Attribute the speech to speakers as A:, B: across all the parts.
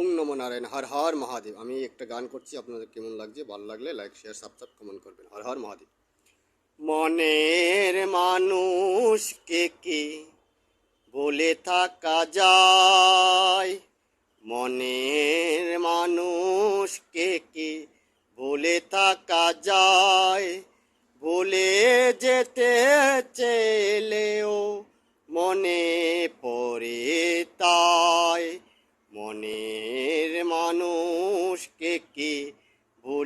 A: ওং নমো নারায়ণ, হর হর মহাদেব। আমি একটা গান করছি, আপনাদের কেমন লাগছে, ভালো লাগলে লাইক শেয়ার সাবস্ক্রাইব কমেন্ট করবেন। হর হর মহাদেব। মনের মানুষ কে বলে থাকা যায়? মনের মানুষ কে কে বলে থাকা যায়? বলে যেতে চেলেও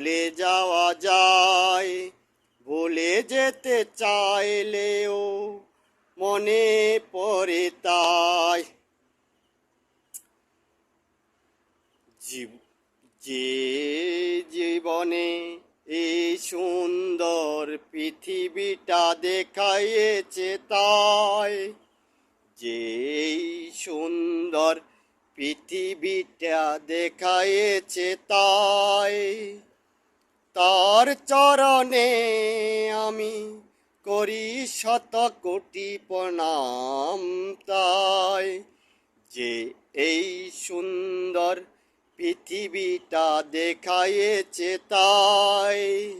A: ভুলে যাওয়া যায়, ভুলে যেতে চাইলেও মনে পড়ে তাই। যে জীবনে এই সুন্দর পৃথিবীটা দেখাইয়েছে তাই, যেই সুন্দর পৃথিবীটা দেখাইয়েছে তাই তার চরণে আমি করি শত কোটি প্রণাম তাই। যে এই সুন্দর পৃথিবীটা দেখাইয়েছে তাই।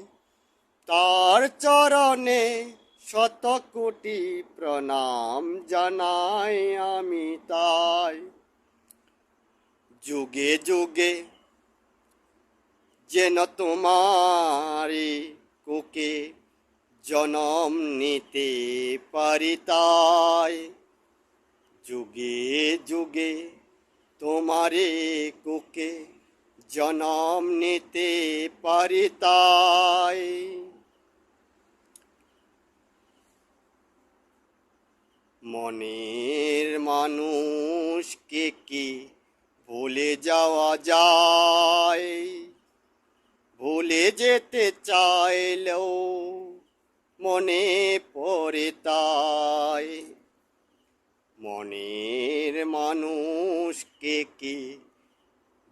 A: তার চরণে শত কোটি প্রণাম জানাই আমি তাই। যুগে যুগে যেন তোমারি কোকে জনম নিতে পারি তাই। যুগে যুগে তোমারে কোকে জনম নিতে পারি তাই। মনের মানুষকে কি ভুলে যাওয়া যায়? ভুলে যেতে চাইলেও মনে পড়ে তাই। মনের মানুষকে কি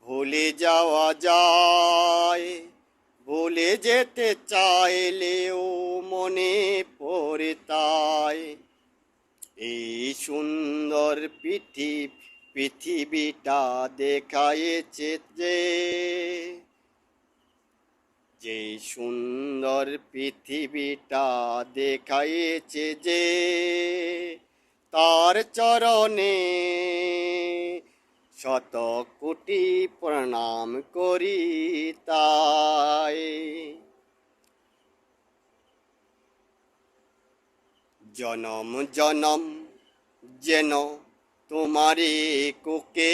A: ভুলে যাওয়া যায়? ভুলে যেতে চাইলেও মনে পড়ে তাই। এই সুন্দর পৃথিবী পৃথিবীটা দেখাইছে যে যে সুন্দর পৃথিবীটা দেখাইছে যে তার চরণে শত কোটি প্রণাম করি তাই। জনম জনম যেন তোমারে কোকে